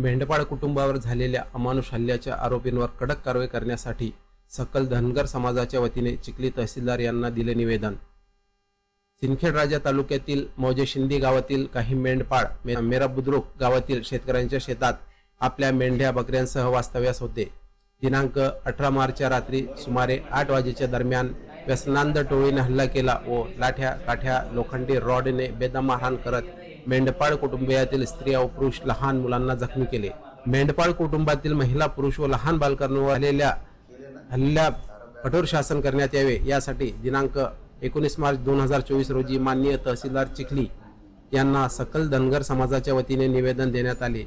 मेंढपाळ कुटुंबावर झालेल्या अमानुष हल्ल्याच्या आरोपींवर कडक कारवाई करण्यासाठी सकल धनगर समाजाच्या वतीने चिखली तहसीलदार यांना दिले निवेदन. सिंदखेड राजा तालुक्यातील मौजे शिंदी गावातील काही मेंढपाळ मेरा बुद्रुक गावातील शेतकऱ्यांच्या शेतात आपल्या मेंढ्या बकऱ्यांसह वास्तव्यास होते. दिनांक अठरा मार्चच्या रात्री सुमारे आठ वाजेच्या दरम्यान व्यसनांद टोळीने हल्ला केला व लाठ्या काठ्या लोखंडी रॉडने बेदम मारहाण करत मेंढपाळ कुटुंबियातील स्त्रिया व पुरुष लहान मुलांना जखमी केले. मेंढपाळ कुटुंबातील महिला पुरुष व लहान बालकांवर आलेल्या हल्ल्या कठोर शासन करण्यात यावे. यासाठी दिनांक एकोणीस मार्च दोन हजार चोवीस रोजी माननीय तहसीलदार चिखली यांना सकल धनगर समाजाच्या वतीने निवेदन देण्यात आले.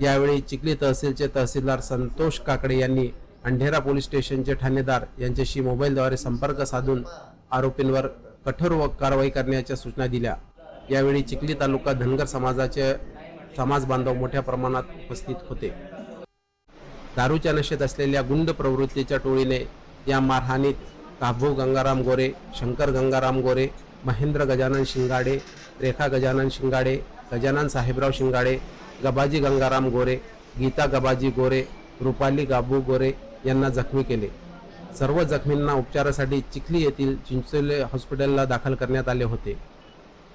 यावेळी चिखली तहसीलचे तहसीलदार संतोष काकडे यांनी अंढेरा पोलीस स्टेशनचे ठाणेदार यांच्याशी मोबाईलद्वारे संपर्क साधून आरोपींवर कठोर व कारवाई करण्याच्या सूचना दिल्या. यावेळी चिखली तालुका धनगर समाजाचे समाज बांधव मोठ्या प्रमाणात उपस्थित होते. दारूच्या नशेत असलेल्या गुंड प्रवृत्तीच्या टोळीने या मारहाणीत काभू गंगाराम गोरे शंकर गंगाराम गोरे महेंद्र गजानन शिंगाडे रेखा गजानन शिंगाडे गजानन साहेबराव शिंगाडे गबाजी गंगाराम गोरे गीता गबाजी गोरे रुपाली गाबू गोरे यांना जखमी केले. सर्व जखमींना उपचारासाठी चिखली येथील चिंचोले हॉस्पिटलला दाखल करण्यात आले होते.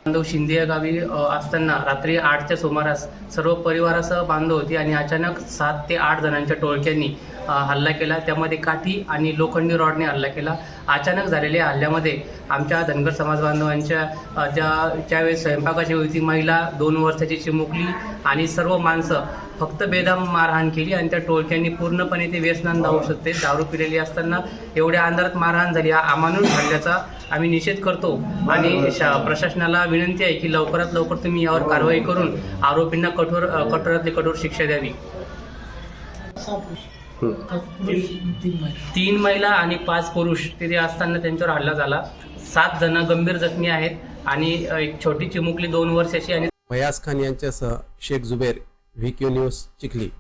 बांधव शिंदे या गावी असताना रात्री आठच्या सुमारास सर्व परिवारासह बांधव होती आणि अचानक सात ते आठ जणांच्या टोळक्यांनी हल्ला केला. त्यामध्ये काठी आणि लोखंडी रॉडने हल्ला केला. अचानक झालेल्या हल्ल्यामध्ये आमच्या धनगर समाज बांधवांच्या ज्या ज्यावेळेस स्वयंपाकाची होती महिला दोन वर्षाची चिमुकली आणि सर्व माणसं फक्त बेदम मारहाण केली आणि त्या टोळक्यांनी पूर्णपणे ते व्यसनांत औषध ते दारू पिलेली असताना एवढ्या अंधारात मारहाण झाली. हा अमानुष हल्ल्याचा आम्ही निषेध करतो. आणि शा- प्रशासनाला विनंती आहे की लवकरात लवकर तुम्ही यावर कारवाई करून आरोपींना कठोर कठोरातली कठोर शिक्षा द्यावी. तीन महिला आणि पाच पुरुष तिथे असताना त्यांच्यावर हल्ला झाला. सात जण गंभीर जखमी आहेत आणि एक छोटी चिमुकली दोन वर्षाची आणि फयाज खान यांच्यासह Shaikh Zuber V Q news Chikhli.